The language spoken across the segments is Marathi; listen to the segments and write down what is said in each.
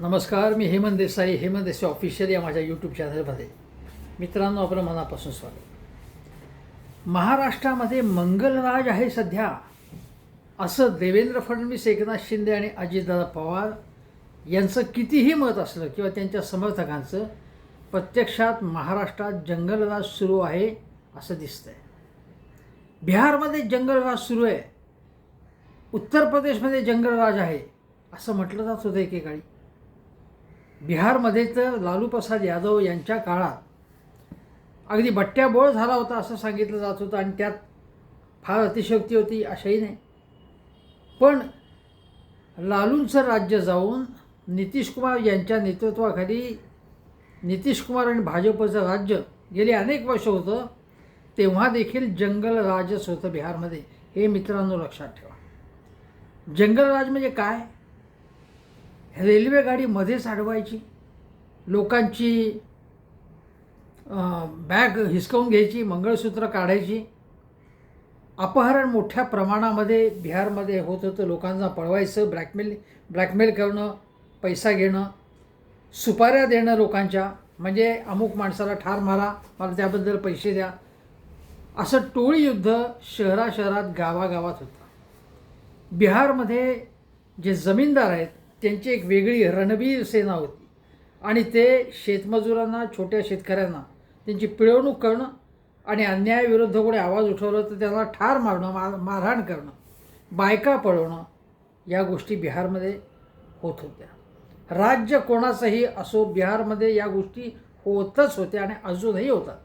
नमस्कार मी हेमंत देसाई हेमंत देसाई ऑफिशियल या माझ्या यूट्यूब चॅनलमध्ये मित्रांनो आपलं मनापासून स्वागत. महाराष्ट्रामध्ये मंगलराज आहे सध्या. असं देवेंद्र फडणवीस एकनाथ शिंदे आणि अजितदादा पवार यांचं कितीही मत असलं किंवा त्यांच्या समर्थकांचं प्रत्यक्षात महाराष्ट्रात जंगलराज सुरू आहे असं दिसतंय. बिहारमध्ये जंगलराज सुरू आहे. उत्तर प्रदेशमध्ये जंगलराज आहे असं म्हटलं जात होतं एकेकाळी. बिहारमध्ये तर लालू प्रसाद यादव यांच्या काळात अगदी बट्ट्याबोळ झाला होता असं सांगितलं जात होतं आणि त्यात फार अतिशयोक्ती होती अशाही नाही. पण लालूंचं राज्य जाऊन नितीश कुमार यांच्या नेतृत्वाखाली नितीश कुमार आणि भाजपचं राज्य गेली अनेक वर्ष होतं तेव्हा देखील जंगल राजच होतं बिहारमध्ये. हे मित्रांनो लक्षात ठेवा. जंगलराज म्हणजे काय? रेल्वेगाडी मध्येच अडवायची लोकांची बॅग हिसकावून घ्यायची मंगळसूत्र काढायची. अपहरण मोठ्या प्रमाणामध्ये बिहारमध्ये होत होतं. लोकांना पळवायचं ब्लॅकमेल ब्लॅकमेल करणं पैसा घेणं सुपाऱ्या देणं लोकांच्या. म्हणजे अमुक माणसाला ठार मारा मला त्याबद्दल पैसे द्या. असं टोळी युद्ध शहरा शहरात गावागावात होतं. बिहारमध्ये जे जमीनदार आहेत त्यांची एक वेगळी रणबीर सेना होती. आणि ते शेतमजुरांना छोट्या शेतकऱ्यांना त्यांची पिळवणूक करणं आणि अन्यायाविरुद्ध कोणी आवाज उठवलं तर त्यांना ठार मारणं मार मारहाण करणं बायका पळवणं या गोष्टी बिहारमध्ये होत होत्या. राज्य कोणाचंही असो बिहारमध्ये या गोष्टी होतच होत्या आणि अजूनही होतात.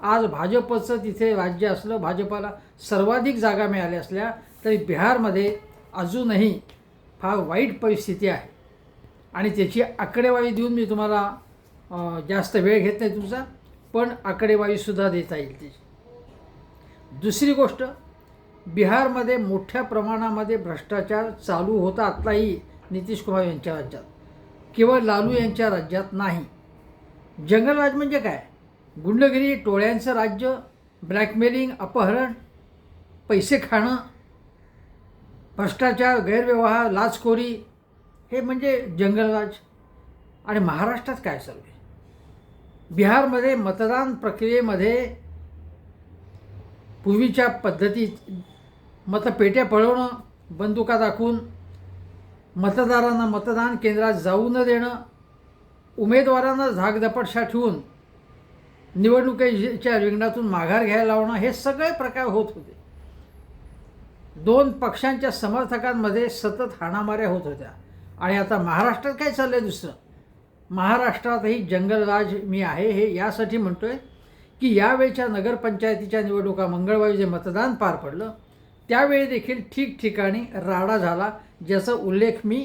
आज भाजपचं तिथे राज्य असलं भाजपाला सर्वाधिक जागा मिळाल्या असल्या तरी बिहारमध्ये अजूनही फार वाईट परिस्थिती आहे. आणि त्याची आकडेवारी देऊन मी तुम्हाला जास्त वेळ घेत नाही तुमचा पण आकडेवारीसुद्धा देता येईल त्याची. दुसरी गोष्ट बिहारमध्ये मोठ्या प्रमाणामध्ये भ्रष्टाचार चालू होता आत्ताही नितीश कुमार यांच्या राज्यात. केवळ लालू यांच्या राज्यात नाही. जंगलराज म्हणजे काय? गुंडगिरी टोळ्यांचं राज्य ब्लॅकमेलिंग अपहरण पैसे खाणं भ्रष्टाचार गैरव्यवहार लाचखोरी हे म्हणजे जंगलराज. आणि महाराष्ट्रात काय चालू आहे बिहारमध्ये मतदान प्रक्रियेमध्ये पूर्वीच्या पद्धतीत मतपेट्या पळवणं बंदुका दाखवून मतदारांना मतदान केंद्रात जाऊ न देणं उमेदवारांना झागदपटशा ठेवून निवडणुकीच्या रिंगणातून माघार घ्यायला लावणं हे सगळे प्रकार होत होते. दोन पक्षांच्या समर्थकांमध्ये सतत हाणामाऱ्या होत होत्या. आणि आता महाराष्ट्रात काय चाललं आहे दुसरं? महाराष्ट्रातही जंगलराज मी आहे हे यासाठी म्हणतो आहे की यावेळच्या नगरपंचायतीच्या निवडणुका मंगळवारी जे मतदान पार पडलं त्यावेळी देखील ठिकठिकाणी राडा झाला ज्याचा उल्लेख मी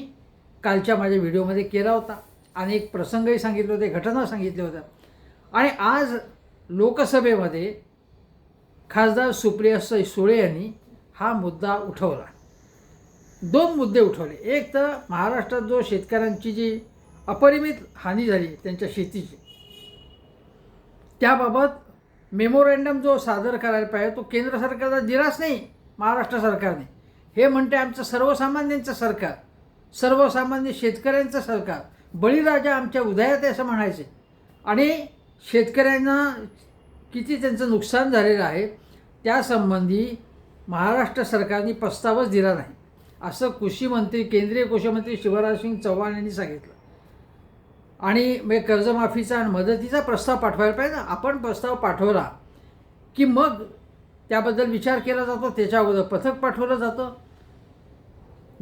कालच्या माझ्या व्हिडिओमध्ये केला होता. आणि एक प्रसंगही सांगितले होते घटना सांगितल्या होत्या. आणि आज लोकसभेमध्ये खासदार सुप्रिया सुळे यांनी हा मुद्दा उठवला. दोन मुद्दे उठवले. एक तर महाराष्ट्रात जो शेतकऱ्यांची जी अपरिमित हानी झाली त्यांच्या शेतीची त्याबाबत मेमोरँडम जो सादर करायला पाहिजे तो केंद्र सरकारला दिलाच नाही महाराष्ट्र सरकारने. हे म्हणते आमचं सर्वसामान्यांचं सरकार सर्वसामान्य शेतकऱ्यांचं सरकार. बळीराजा आमच्या उदयात आहे असं म्हणायचे. आणि शेतकऱ्यांना किती त्यांचं नुकसान झालेलं आहे त्यासंबंधी महाराष्ट्र सरकारने प्रस्तावच दिला नाही. असं कृषी मंत्री केंद्रीय कृषी मंत्री चव्हाण यांनी सांगितलं. आणि मग कर्जमाफीचा आणि मदतीचा प्रस्ताव पाठवायला पाहिजे ना. आपण प्रस्ताव पाठवला की मग त्याबद्दल विचार केला जातो त्याच्या अगोदर पथक पाठवलं जातं.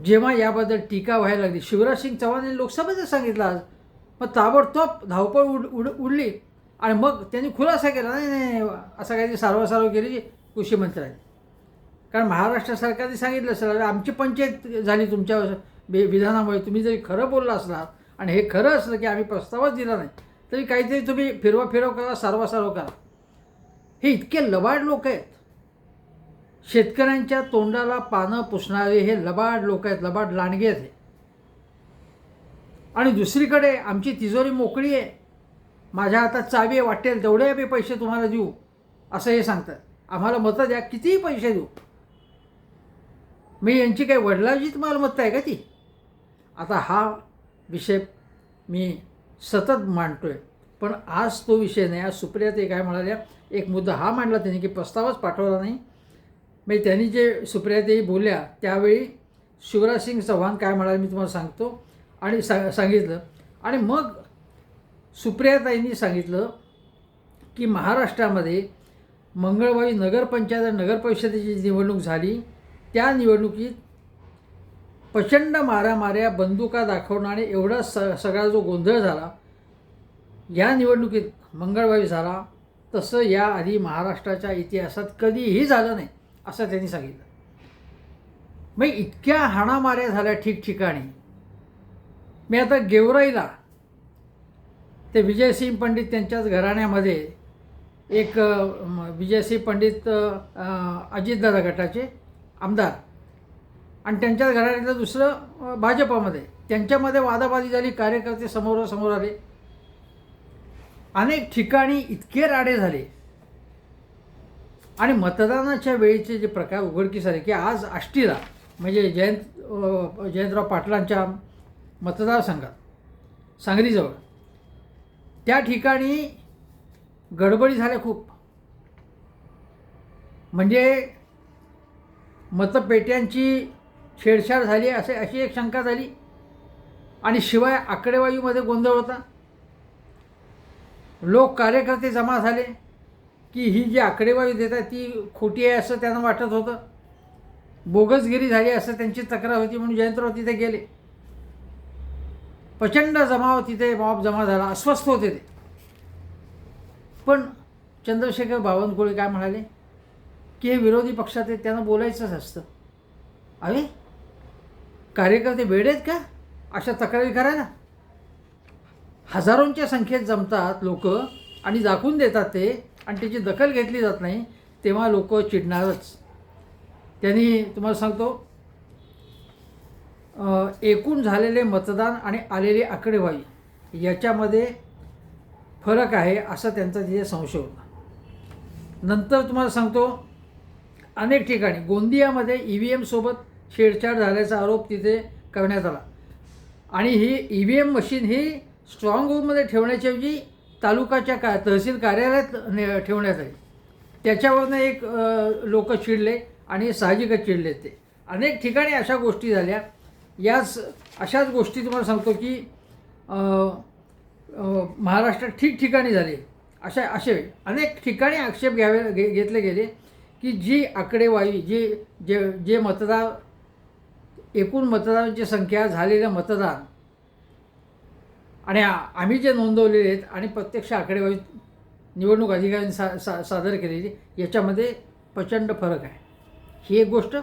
जेव्हा याबद्दल टीका व्हायला लागली शिवराज सिंग यांनी लोकसभेतच सांगितलं आज मग ताबडतोब धावपळ उड उड उडली. आणि मग त्यांनी खुलासा केला नाही नाही असं काहीतरी सारवासारव केली कृषी मंत्र्यांनी. कारण महाराष्ट्र सरकारने सांगितलं सर आमची पंचायत झाली तुमच्या विधानामुळे. तुम्ही जरी खरं बोलला असलात आणि हे खरं असलं की आम्ही प्रस्तावच दिला नाही तरी काहीतरी तुम्ही फिरवा फिरव करा सारवासारव करा. हे इतके लबाड लोक आहेत. शेतकऱ्यांच्या तोंडाला पानं पुसणारे हे लबाड लोक आहेत लबाड लांडगे आहेत हे. आणि दुसरीकडे आमची तिजोरी मोकळी आहे. माझ्या हातात चावी आहे वाटेल तेवढे आम्ही पैसे तुम्हाला देऊ असं हे सांगतात. आम्हाला मतं द्या कितीही पैसे देऊ. मी यांची काही वडिलांचीच मालमत्ता आहे का ती? आता हा विषय मी सतत मांडतो आहे पण आज तो विषय नाही. आज सुप्रिया ते काय म्हणाल्या एक मुद्दा हा मांडला त्यांनी की प्रस्तावच पाठवला नाही. म्हणजे त्यांनी जे सुप्रियाताई बोलल्या त्यावेळी शिवराज सिंग चव्हाण काय म्हणाले मी तुम्हाला सांगतो. आणि सा सांगितलं. आणि मग सुप्रियाताईंनी सांगितलं की महाराष्ट्रामध्ये मंगळवारी नगरपंचायत आणि नगरपरिषदेची निवडणूक झाली त्या निवडणुकीत प्रचंड माऱ्यामाऱ्या बंदुका दाखवणारे एवढा स सगळा जो गोंधळ झाला या निवडणुकीत मंगळवारी झाला तसं याआधी महाराष्ट्राच्या इतिहासात कधीही झालं नाही असं त्यांनी सांगितलं. मग इतक्या हाणामाऱ्या झाल्या ठिकठिकाणी. मी आता गेवराईला ते विजयसिंग पंडित त्यांच्याच घराण्यामध्ये एक अ, विजयसिंग पंडित अजितदादा गटाचे आमदार. आणि त्यांच्या घराण्यातलं दुसरं भाजपामध्ये. त्यांच्यामध्ये वादावादी झाली कार्यकर्ते समोरासमोर आले. अनेक ठिकाणी इतके राडे झाले. आणि मतदानाच्या वेळेचे जे प्रकार उघडकीस आले की आज आष्टीला म्हणजे जयंत जयंतराव पाटलांच्या मतदारसंघात सांगलीजवळ त्या ठिकाणी गडबडी झाल्या खूप. म्हणजे मतपेट्यांची छेडछाड झाली असे अशी एक शंका झाली. आणि शिवाय आकडेवारीमध्ये गोंधळ होता. लोक कार्यकर्ते जमा झाले की ही जी आकडेवारी देतात ती खोटी आहे असं त्यांना वाटत होतं. बोगसगिरी झाली असं त्यांची तक्रार होती म्हणून जयंतराव तिथे गेले. प्रचंड जमाव तिथे मॉब जमा झाला अस्वस्थ होते ते. पण चंद्रशेखर बावनकुळे काय म्हणाले? की हे विरोधी पक्षात आहेत त्यांना बोलायचंच असतं. अरे कार्यकर्ते वेड आहेत का? अशा तक्रारी करायला? हजारोंच्या संख्येत जमतात लोक आणि दाखवून देतात ते आणि त्याची दखल घेतली जात नाही तेव्हा लोक चिडणारच. त्यांनी तुम्हाला सांगतो एकूण झालेले मतदान आणि आलेली आकडेवारी याच्यामध्ये फरक आहे असा त्यांचा तिथे संशय होता. नंतर तुम्हाला सांगतो अनेक ठिकाणी. गोंदियामध्ये ई व्ही एमसोबत छेडछाड झाल्याचा आरोप तिथे करण्यात आला. आणि ही ई व्ही एम मशीन ही स्ट्रॉंग रूममध्ये ठेवण्याच्याऐवजी तालुकाच्या का तहसील कार्यालयात ने ठेवण्यात आली. त्याच्यावरनं एक लोक चिडले आणि साहजिकच चिडले ते. अनेक ठिकाणी अशा गोष्टी झाल्या. याच अशाच गोष्टी तुम्हाला सांगतो की महाराष्ट्रात ठिकठिकाणी झाले. अशा असे अनेक ठिकाणी आक्षेप घ्यावे घे घेतले गेले. की जी आकडेवारी जी जे जे मतदार एकूण मतदारांची संख्या झालेलं मतदान आणि आम्ही जे नोंदवलेले आहेत आणि प्रत्यक्ष आकडेवारी निवडणूक अधिकाऱ्यांनी सा सा सादर केलेली याच्यामध्ये प्रचंड फरक आहे. ही एक गोष्ट.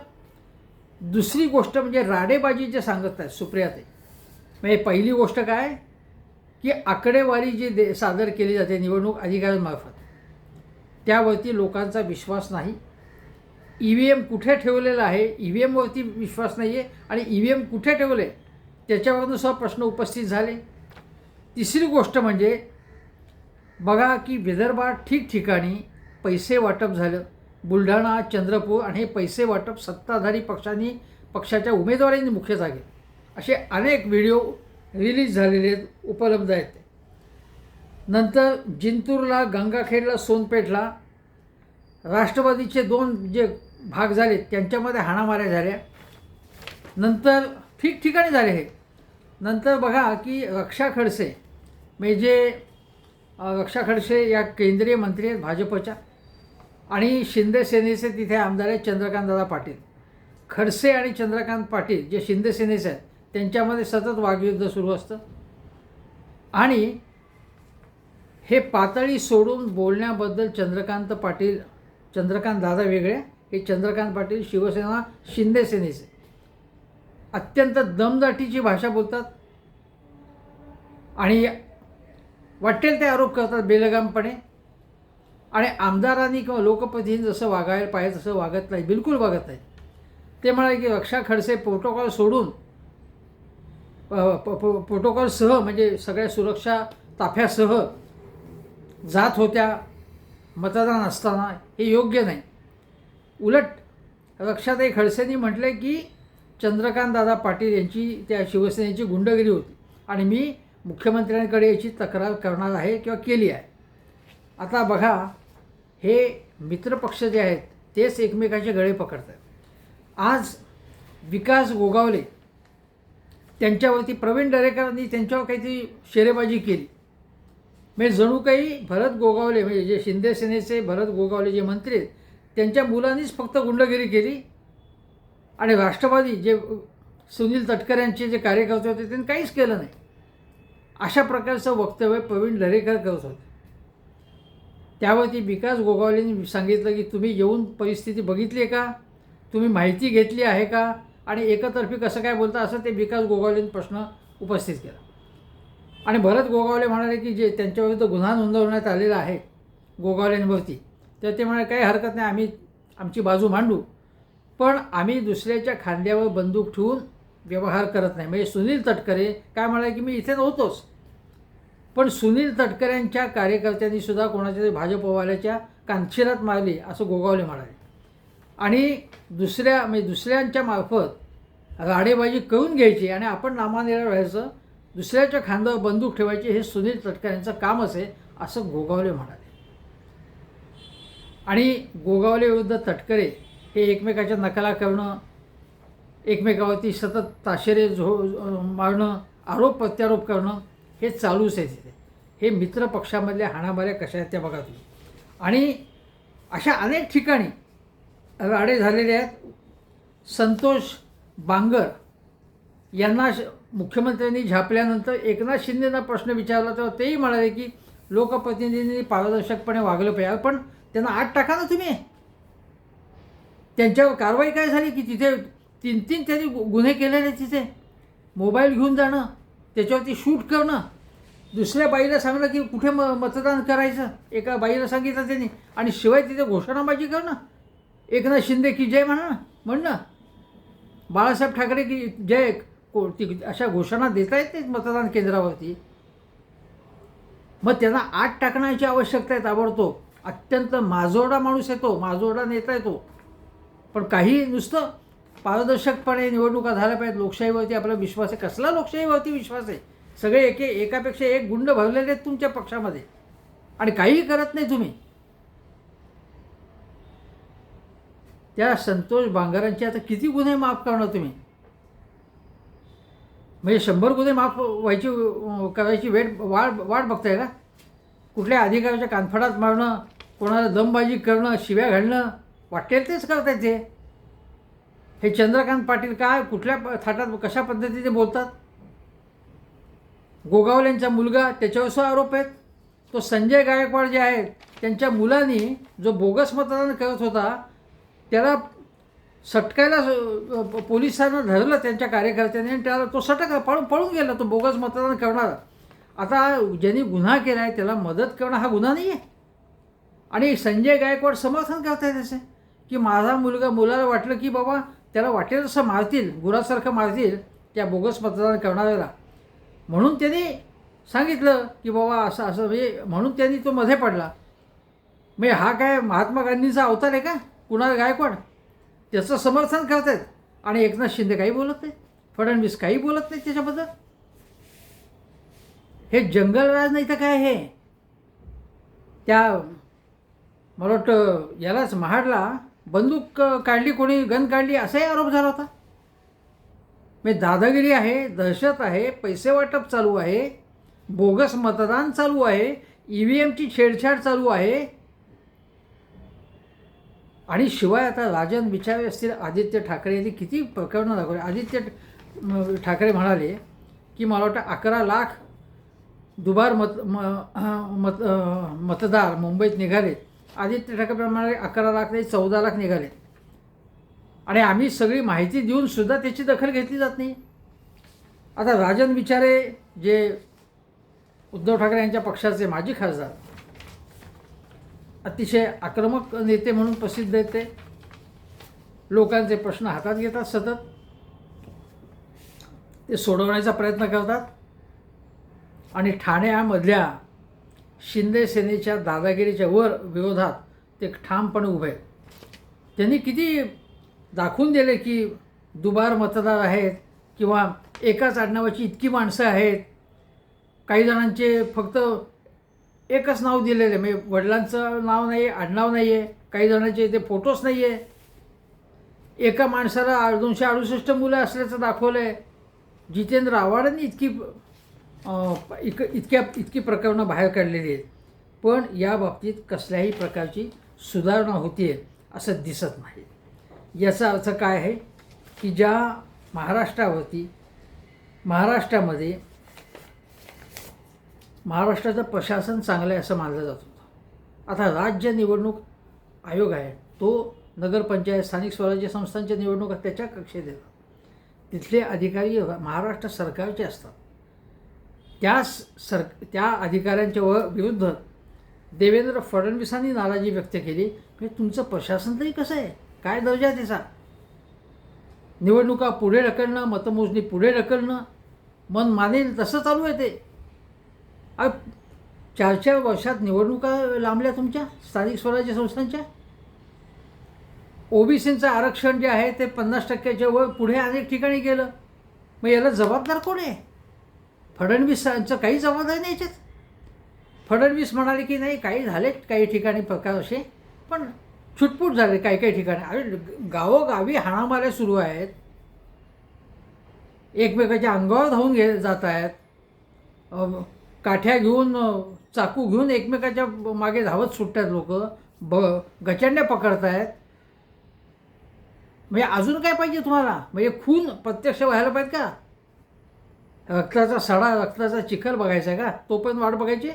दुसरी गोष्ट म्हणजे राडेबाजी जे सांगत आहेत सुप्रियाते म्हणजे पहिली गोष्ट काय? की आकडेवारी जी दे सादर केली जाते निवडणूक अधिकाऱ्यांमार्फत त्यावरती लोकांचा विश्वास नाही. ई व्ही एम कुठे ठेवलेला आहे? ई व्ही एमवरती विश्वास नाही आहे आणि ई व्ही एम कुठे ठेवले? त्याच्यावरून सुद्धा प्रश्न उपस्थित झाले. तिसरी गोष्ट म्हणजे बघा की विदर्भात ठिकठिकाणी पैसे वाटप झालं. बुलढाणा चंद्रपूर आणि हे पैसे वाटप सत्ताधारी पक्षांनी पक्षाच्या उमेदवारांनी मुख्य जागे असे अनेक व्हिडिओ रिलीज झालेले आहेत उपलब्ध आहेत. नंतर जिंतूरला गंगाखेडला सोनपेठला राष्ट्रवादीचे दोन जे भाग झाले त्यांच्यामध्ये हाणामाऱ्या झाल्या. नंतर ठिकठिकाणी झाले हे. नंतर बघा की रक्षा खडसे म्हणजे रक्षा खडसे या केंद्रीय मंत्री आहेत भाजपच्या आणि शिंदे सेनेचे तिथे आमदार आहेत चंद्रकांतदादा पाटील. खडसे आणि चंद्रकांत पाटील जे शिंदे सेनेचे आहेत त्यांच्यामध्ये सतत वागयुद्ध सुरू असतं. आणि हे पातळी सोडून बोलण्याबद्दल चंद्रकांत पाटील चंद्रकांत दादा वेगळे हे चंद्रकांत पाटील शिवसेना शिंदे सेनेचे. अत्यंत दमदाटीची भाषा बोलतात. आणि वाटेल ते आरोप करतात बेलगामपणे. आणि आमदारांनी किंवा लोकप्रतिनिधी जसं वागायला पाहिजे तसं वागत नाही बिलकुल वागत नाही. ते म्हणाले की रक्षा खडसे प्रोटोकॉल सोडून प्रोटोकॉलसह म्हणजे सगळ्या सुरक्षा ताफ्यासह जात होत्या मतदान असताना हे योग्य नाही. उलट रक्षाताई खडसेंनी म्हटलं की चंद्रकांत दादा पाटील यांची त्या शिवसेनेची गुंडगिरी होती आणि मी मुख्यमंत्र्यांकडे याची तक्रार करणार आहे किंवा केली आहे. आता बघा हे मित्रपक्ष जे आहेत तेच एकमेकाचे गळे पकडतात. आज विकास गोगावले त्यांच्यावरती प्रवीण दरेकरांनी त्यांच्यावर काहीतरी शेरेबाजी केली. म्हणजे जणू काही भरत गोगावले म्हणजे जे शिंदे सेनेचे भरत गोगावले जे मंत्री आहेत त्यांच्या मुलांनीच फक्त गुंडगिरी केली. आणि राष्ट्रवादी जे सुनील तटकऱ्यांचे जे कार्यकर्ते होते त्यांनी काहीच केलं नाही. अशा प्रकारचं वक्तव्य प्रवीण दरेकर करत होते. त्यावरती विकास गोगावलेंनी सांगितलं की तुम्ही येऊन परिस्थिती बघितली आहे का? तुम्ही माहिती घेतली आहे का? आणि एकतर्फी कसं काय बोलता? असं ते विकास गोगावलेंनी प्रश्न उपस्थित केला. आणि भरत गोगावले म्हणाले की जे त्यांच्याविरुद्ध गुन्हा नोंदवण्यात आलेला आहे गोगावलेंवरती तर ते म्हणाले काही हरकत नाही आम्ही आमची बाजू मांडू. पण आम्ही दुसऱ्याच्या खांद्यावर बंदूक ठेवून व्यवहार करत नाही. म्हणजे सुनील तटकरे काय म्हणाले की मी इथे नव्हतोच. पण सुनील तटकऱ्यांच्या कार्यकर्त्यांनी सुद्धा कोणाच्या तरी भाजपवाल्याच्या कानशिरात मारली असं गोगावले म्हणाले. आणि दुसऱ्या म्हणजे दुसऱ्यांच्या मार्फत राडेबाजी करून घ्यायची आणि आपण नामानिरा व्हायचं दुसऱ्याच्या खांद्यावर बंदूक ठेवायची हे सुनील तटकऱ्यांचं कामच आहे असं गोगावले म्हणाले. आणि गोगावले विरुद्ध तटकरे हे एकमेकाच्या नकला करणं एकमेकावरती सतत ताशेरे झो मारणं आरोप प्रत्यारोप करणं हे चालूच आहे तिथे. हे मित्र पक्षामधल्या हाणामाऱ्या कशा आहेत त्या बघा तुम्ही. आणि अशा अनेक ठिकाणी राडे झालेले आहेत. संतोष बांगर यांना मुख्यमंत्र्यांनी झापल्यानंतर एकनाथ शिंदेना प्रश्न विचारला तर तेही म्हणाले की लोकप्रतिनिधींनी पारदर्शकपणे वागलं पाहिजे. पण त्यांना आत टाका ना तुम्ही. त्यांच्यावर कारवाई काय झाली की तिथे तीन तीन त्यांनी गु- गुन्हे केलेले तिथे. मोबाईल घेऊन जाणं त्याच्यावरती शूट करणं. दुसऱ्या बाईला सांगणं की कुठे म मतदान करायचं. एका बाईला सांगितलं त्यांनी. आणि शिवाय तिथे घोषणाबाजी करणं. एकनाथ शिंदे की जय म्हणा म्हणणं. बाळासाहेब ठाकरे की जय कोणती अशा घोषणा देता येत नाहीत मतदान केंद्रावरती? मग त्यांना आत टाकण्याची आवश्यकता आहे ताबडतोब. अत्यंत माजोडा माणूस येतो माजोडा नेता येतो पण काही नुसतं पारदर्शकपणे निवडणुका झाल्या पाहिजेत. लोकशाहीवरती आपला विश्वास आहे. कसला लोकशाहीवरती विश्वास आहे? सगळे एके एकापेक्षा एक गुंड भरलेले आहेत तुमच्या पक्षामध्ये. आणि काहीही करत नाही तुम्ही. त्या संतोष बांगरांचे आता किती गुन्हे माफ करणार तुम्ही? म्हणजे शंभर गुन्हे माफ व्हायची करायची वेट वाट वाट बघताय का? कुठल्या अधिकाऱ्याच्या कानफडात मारणं कोणाला दमबाजी करणं शिव्या घालणं वाटेल तेच करतायत ते. हे चंद्रकांत पाटील काय कुठल्या प- थाटात कशा पद्धतीने बोलतात? गोगावलेंचा मुलगा त्याच्यावर सुद्धा आरोप आहेत. तो संजय गायकवाड जे आहेत त्यांच्या मुलांनी जो बोगस मतदान करत होता त्याला सटकायला पोलिसांना धरलं त्यांच्या कार्यकर्त्यांनी आणि त्याला तो सटकला पळून पळून गेला तो बोगस मतदान करणारा. आता ज्यांनी गुन्हा केला आहे त्याला मदत करणं हा गुन्हा नाही आहे आणि संजय गायकवाड समर्थन करताय त्याचे की माझा मुलगा मुलाला वाटलं की बाबा त्याला वाटेल असं मारतील गुरासारखं मारतील त्या बोगस मतदान करणाऱ्याला. म्हणून त्यांनी सांगितलं की बाबा असं असं म्हणजे म्हणून त्यांनी तो मध्ये पडला. म्हणजे हा काय महात्मा गांधींचा अवतार आहे का? कुणाल गायकवाड? त्याचं समर्थन करतायत. आणि एकनाथ शिंदे काही बोलत नाही. फडणवीस काही बोलत नाही त्याच्याबद्दल. हे जंगलराज नाही तर काय हे? त्या मला वाटतं यालाच महाडला बंदूक काढली कोणी गन काढली असाही आरोप झाला होता. म्हणजे दादागिरी आहे दहशत आहे पैसे वाटप चालू आहे बोगस मतदान चालू आहे ई व्ही एमची छेडछाड चालू आहे. आणि शिवाय आता राजन विचारे असतील आदित्य ठाकरे यांनी किती प्रकरणं दाखवले. आदित्य ठाकरे म्हणाले की मला वाटतं अकरा लाख दुबार मत म, मत मतदार मुंबईत निघाले आदित्य ठाकरे म्हणाले अकरा लाख नाही चौदा लाख निघाले आणि आम्ही सगळी माहिती देऊनसुद्धा त्याची दखल घेतली जात नाही. आता राजन विचारे जे उद्धव ठाकरे यांच्या पक्षाचे माजी खासदार अतिशय आक्रमक नेते म्हणून प्रसिद्ध येते लोकांचे प्रश्न हातात घेतात सतत. ते सोडवण्याचा प्रयत्न करतात. आणि ठाण्यामधल्या शिंदे सेनेच्या दादागिरीच्या वर विरोधात ते ठामपणे उभे त्यांनी किती दाखवून दिले की दुबार मतदार आहेत किंवा एकाच आडनावाची इतकी माणसं आहेत. काही जणांचे फक्त एकच नाव दिलेलं आहे. म्हणजे वडिलांचं नाव नाही आहे आडनाव नाही आहे काही जणांचे इथे फोटोच नाही आहे एका माणसाला दोनशे अडुसष्ट मुलं असल्याचं दाखवलं आहे जितेंद्र आव्हाडांनी इतकी इक इतक्या इतकी प्रकरणं बाहेर काढलेली आहेत. पण या बाबतीत कसल्याही प्रकारची सुधारणा होती आहे असं दिसत नाही. याचा अर्थ काय आहे? की ज्या महाराष्ट्रावरती महाराष्ट्रामध्ये महाराष्ट्राचं प्रशासन चांगलं आहे असं मानलं जात होतं. आता राज्य निवडणूक आयोग आहे तो नगरपंचायत स्थानिक स्वराज्य संस्थांच्या निवडणुका त्याच्या कक्षेत येतात. तिथले अधिकारी महाराष्ट्र सरकारचे असतात. त्या सर त्या अधिकाऱ्यांच्या व विरुद्ध देवेंद्र फडणवीसांनी नाराजी व्यक्त केली. की तुमचं प्रशासन तरी कसं आहे? काय दर्जा आहे त्याचा? निवडणुका पुढे ढकलणं मतमोजणी पुढे ढकलणं मन मानेल तसं चालू आहे ते. अ चार चार वर्षात निवडणुका लांबल्या तुमच्या? स्थानिक स्वराज्य संस्थांच्या? ओबीसींचं आरक्षण जे आहे ते पन्नास टक्क्याच्या वर पुढे अनेक ठिकाणी गेलं. मग याला जबाबदार कोण आहे? फडणवीसांचं काही जबाबदारी नाही याच्यात. फडणवीस म्हणाले की नाही काही झालेत काही ठिकाणी प्रकार असे पण छुटपूट झाले काही काही ठिकाणी. अरे गावोगावी हाणामाऱ्या सुरू आहेत. एकमेकाच्या अंगावर धावून घे जात आहेत. काठ्या घेऊन चाकू घेऊन एकमेकाच्या मागे धावत सुटतात लोक. ब गचंड्या पकडतायत. आहेत म्हणजे अजून काय पाहिजे तुम्हाला? म्हणजे खून प्रत्यक्ष व्हायला पाहिजे का? रक्ताचा सडा रक्ताचा चिखल बघायचा आहे का? तो पण वाट बघायची?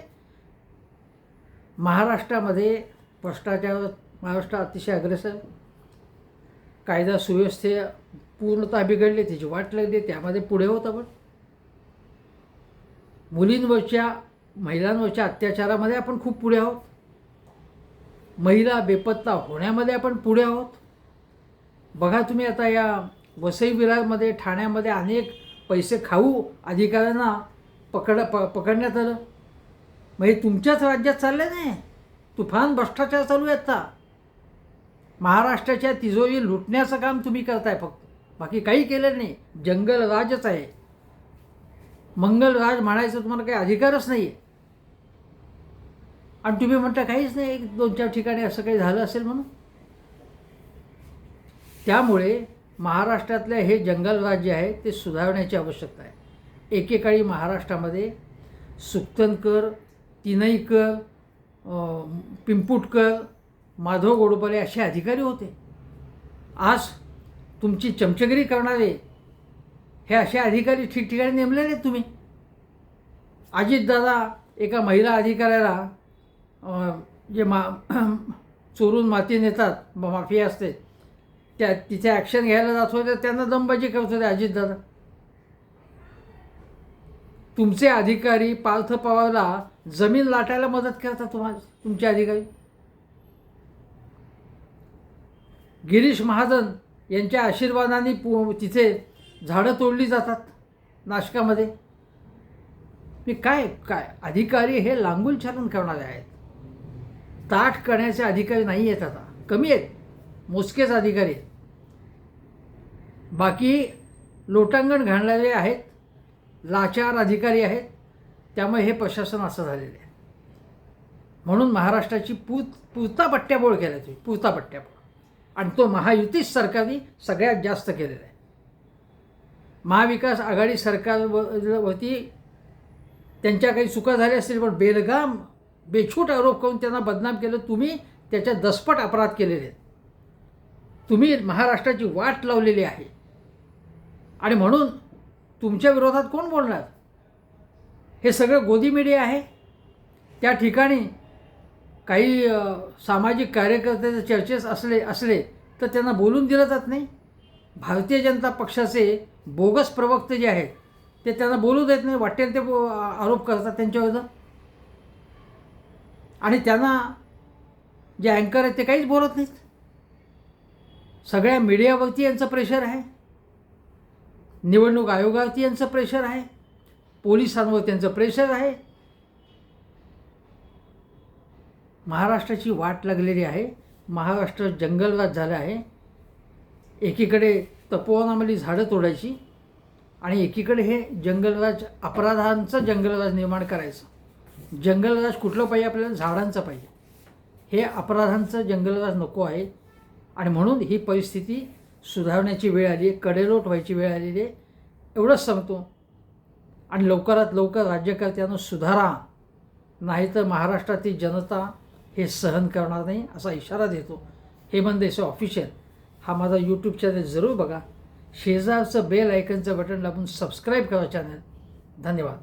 महाराष्ट्रामध्ये भ्रष्टाचार महाराष्ट्र अतिशय अग्रेसर. कायदा सुव्यवस्थे पूर्णतः बिघडली त्याची वाट लागली त्यामध्ये पुढे होतं पण मुलींवरच्या महिलांवरच्या अत्याचारामध्ये आपण खूप पुढे आहोत. महिला बेपत्ता होण्यामध्ये आपण पुढे आहोत. बघा तुम्ही आता या वसई विरारमध्ये ठाण्यामध्ये अनेक पैसे खाऊ अधिकाऱ्यांना पकड प पकडण्यात आलं. म्हणजे तुमच्याच राज्यात चाललं नाही तुफान भ्रष्टाचार चालू आहेत आता. महाराष्ट्राच्या तिजोरी लुटण्याचं काम तुम्ही करताय फक्त. बाकी काही केलं नाही. जंगल राजच आहे. मंगलराज म्हणायचं तुम्हाला काही अधिकारच नाही आहे आणि तुम्ही म्हणता काहीच नाही एक दोन चार ठिकाणी असं काही झालं असेल म्हणून? त्यामुळे महाराष्ट्रातलं हे जंगल राज्य आहे ते सुधारण्याची आवश्यकता आहे. एकेकाळी महाराष्ट्रामध्ये सुक्तनकर तिनईकर पिंपुटकर माधव गोडबले असे अधिकारी होते. आज तुमची चमचगिरी करणारे हे असे अधिकारी ठिकठिकाणी नेमलेले आहेत तुम्ही? अजितदादा एका महिला अधिकाऱ्याला जे मा चोरून माती नेतात माफी असते त्या तिथे ॲक्शन घ्यायला जात होते त्यांना दमबाजी करत होते अजितदादा. तुमचे अधिकारी पार्थ पवारला जमीन लाटायला मदत करतात तुम्हाला तुमचे अधिकारी? गिरीश महाजन यांच्या आशीर्वादाने पु तिथे झाडं तोडली जातात नाशकामध्ये. मी काय काय अधिकारी हे लांगुलछालन करणारे आहेत. ताठ करण्याचे अधिकारी नाही आहेत आता. कमी आहेत. मोजकेच अधिकारी आहेत. बाकी लोटांगण घालणारे आहेत. लाचार अधिकारी आहेत. त्यामुळे हे प्रशासन असं झालेलं आहे. म्हणून महाराष्ट्राची पूत पुरता पट्ट्याबोळ केला तुम्ही. पुरता पट्ट्याबोळ. आणि तो महायुतीच सरकारने सगळ्यात जास्त केलेला आहे. महाविकास आघाडी सरकार सरकारवरती त्यांच्या काही चुका झाल्या असतील पण बेलगाम बेछूट आरोप करून त्यांना बदनाम केलं तुम्ही त्याच्या दसपट अपराध केलेले. आहेत तुम्ही महाराष्ट्राची वाट लावलेली आहे. आणि म्हणून तुमच्या विरोधात कोण बोलणार? हे सगळं गोदी मीडिया आहे. त्या ठिकाणी काही सामाजिक कार्यकर्त्याचे चर्चेस असले असले तर त्यांना बोलून दिलं जात नाही. भारतीय जनता पक्षाचे बोगस प्रवक्ते जे आहेत ते त्यांना बोलू देत नाही वाटेल ते आरोप करतात त्यांच्याबद्दल आणि त्यांना जे अँकर आहेत ते काहीच बोलत नाहीत. सगळ्या मीडियावरती यांचं प्रेशर आहे. निवडणूक आयोगावरती यांचं प्रेशर आहे. पोलिसांवर त्यांचं प्रेशर आहे. महाराष्ट्राची वाट लागलेली आहे. महाराष्ट्र जंगलवाद झालं आहे. एकीकडे तपोवनामधली झाडं तोडायची आणि एकीकडे हे जंगलराज अपराधांचं जंगलराज निर्माण करायचं. जंगलराज कुठलं पाहिजे? आपल्याला झाडांचं पाहिजे. हे अपराधांचं जंगलराज नको आहे. आणि म्हणून ही परिस्थिती सुधारण्याची वेळ आली आहे कडेलोट व्हायची वेळ आलेली आहे एवढंच सांगतो. आणि लवकरात लवकर राज्यकर्त्यानं सुधारा. नाहीतर महाराष्ट्रातील जनता हे सहन करणार नाही असा इशारा देतो. हेमंत देसाई ऑफिशियल हा माझा यूट्यूब चॅनल जरूर बघा. शेजारचं बेल आयकनचं बटन दाबून सबस्क्राईब करा चॅनल धन्यवाद.